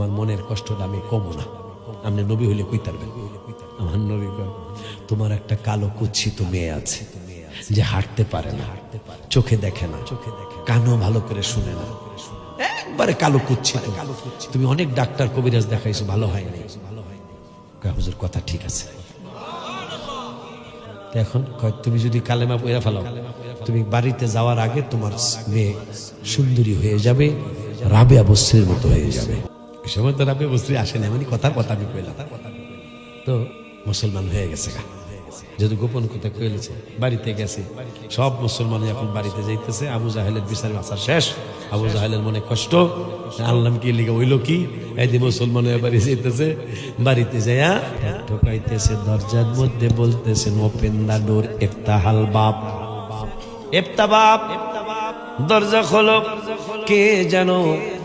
আমার মনের কষ্টটা আমি কমো না। আপনি নবী হইলে কই পারবেন আমার নবী তোমার একটা কালো কুচ্ছিত মেয়ে আছে যে হাঁটতে পারে না, চোখে দেখে না চোখে দেখে কানও ভালো করে শুনে না। একবারে কালো কুচ্ছিত তুমি অনেক ডাক্তার কবিরাজ দেখাইছো, ভালো হয়নি। ভালো হয়নি হুজুর, কথা ঠিক আছে। এখন তুমি যদি কালেমা পয়রা ফেলাও, তুমি বাড়িতে যাওয়ার আগে তোমার মেয়ে সুন্দরী হয়ে যাবে, রাবে বস্ত্রের মতো হয়ে যাবে। সময় তো রাবেয়া বস্ত্রী আসে না মানে কথার কথা আমি কইলাম। তো মুসলমান হয়ে গেছে গা। যদি গোপন কথা কইলেছে বাড়িতে গেছে, সব মুসলমান এখন বাড়িতে যাইতেছে। আবু জাহেলের বিচার আসার শেষ। আবু জাহেলের মনে কষ্ট। আল্লাহ কি লিখে হইল কি? এই মুসলমান হয়ে বাড়ি যাইতেছে। বাড়িতে যাইয়া ঢোকাইতেছে দরজার মধ্যে বলতেছেন ওপেন দা ডোর, ইফতাহাল বাপ। এফতা বাপ দরজা খোলো। কে যেন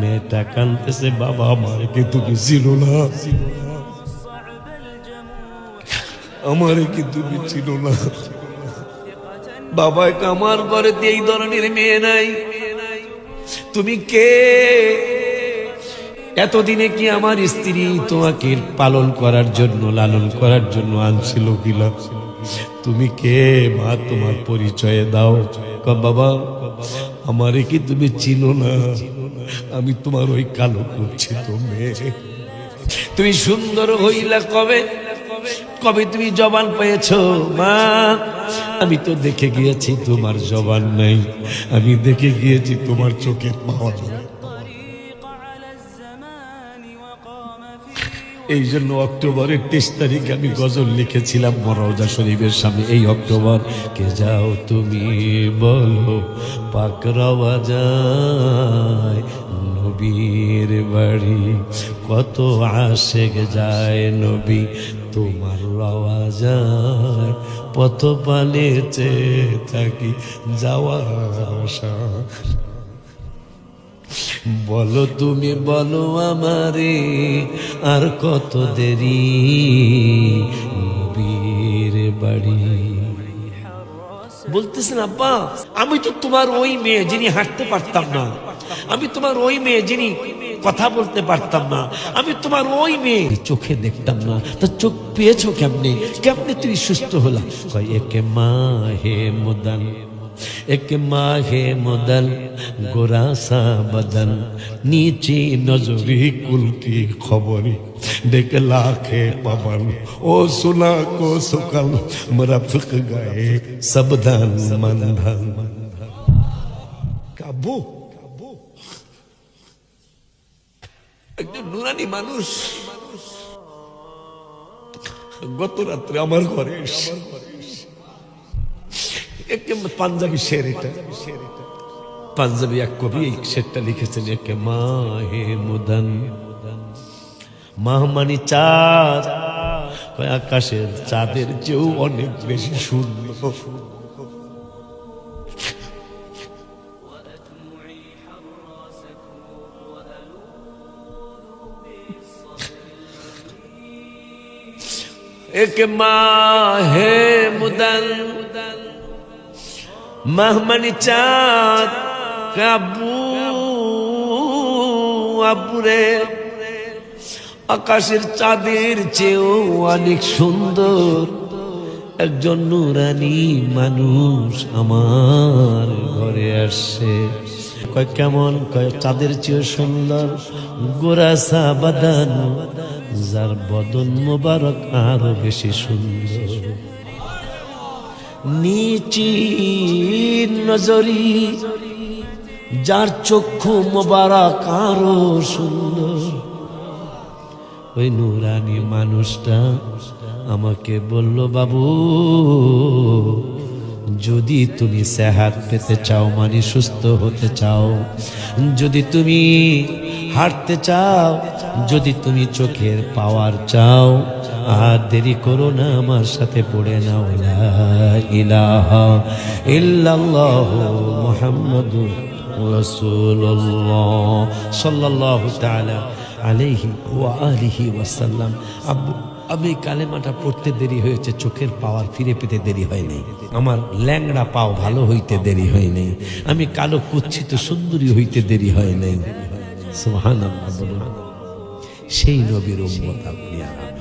মেয়েটা কানতেছে, বাবা আমারে কি তুমি ছিল না। আমারে কি তুমি ছিল না। বাবা আমার ঘরে এই ধরনের মেয়ে নাই। তুমি কে? এতদিনে কি আমার স্ত্রী তোমাকে পালন করার জন্য, লালন করার জন্য আনছিল কিলা তুমি কে? মা, তোমার পরিচয় দাও। বাবা, আমারে কি তুমি চিনো না? আমি তোমার ওই কালো করছি তো মেয়ে। তুমি সুন্দর হইলা কবে? কবে তুমি জবান পেয়েছ? মা, আমি তো দেখে গিয়েছি তোমার জবান নাই। আমি দেখে গিয়েছি তোমার চোখের পাওয়া এই জন্য অক্টোবরের তেইশ তারিখে আমি গজল লিখেছিলাম মরৌজা শরীফের সামনে এই অক্টোবর, কে যাও তুমি বলো, পাক রওয়া যায় নবীর বাড়ি। কত আশেক যায় নবী, তোমার রওয়া যায়। পথ পালেছে থাকি যাওয়া আসা বলো তুমি, বলো আমারে, আর কত দেরি? নবীর বাড়ি। বলতেছেন, আব্বা, আমি তো তোমার ওই মেয়ে যিনি হাঁটতে পারতাম না। আমি তোমার ওই মেয়ে যিনি কথা বলতে পারতাম না। আমি তোমার ওই মেয়ে চোখে দেখতাম না। তা চোখ পেয়েছ কেমনে? কেমনে তুমি সুস্থ হলা? একে মা হে মুদান। এক মাহে মদল গোরাসা বদল নিচে নজরি কুলকি খবরি দেখ লাখে পবন ও সুনা কো সুকল মরফক গায়ে সবধন মনধন কাবু একজন নুরানি মানুষ গত রাত্রে আমার ঘরে এসে পাঞ্জাবি শের এটা। পাঞ্জাবি এক কবি এই শেরটা লিখেছেন, একে মা হে মুদন। মাহমানি চাঁদ আকাশের চাঁদের চেয়েও অনেক বেশি সুন্দর এক মা হে মাহমানি চাঁদ, কাবু, আবুরে। আকাশের চাঁদের চেয়েও অনেক সুন্দর, একজন নুরানি মানুষ আমার ঘরে আসছে। কয় কেমন, কয় চাঁদের চেয়েও সুন্দর গোরাসা বাদান যার বদন মোবারক আরও বেশি সুন্দর। নিচি নজরি, যার চক্ষু মোবারক আরও সুন্দর। ওই নুরানি মানুষটা আমাকে বলল, বাবু, যদি তুমি সেহাত পেতে চাও মানে সুস্থ হতে চাও, যদি তুমি হাঁটতে চাও, যদি তুমি চোখের পাওয়ার চাও আর দেরি করো না, আমার সাথে পড়ে নাও। ইলাহা ইল্লাল্লাহ মুহাম্মাদুর রাসূলুল্লাহ সাল্লাল্লাহু তাআলা আলাইহি ওয়া আলিহি ওয়াসাল্লাম। আব্বু আমি কালেমাটা পড়তে দেরি হয়েছে, চোখের পাওয়ার ফিরে পেতে দেরি হয় নাই। আমার ল্যাংড়া পাও ভালো হইতে দেরি হয় নাই। আমি কালো কুচ্ছিত সুন্দরী হইতে দেরি হয় নাই। বলুন। সেই নবীর উম্মত আপনি আর।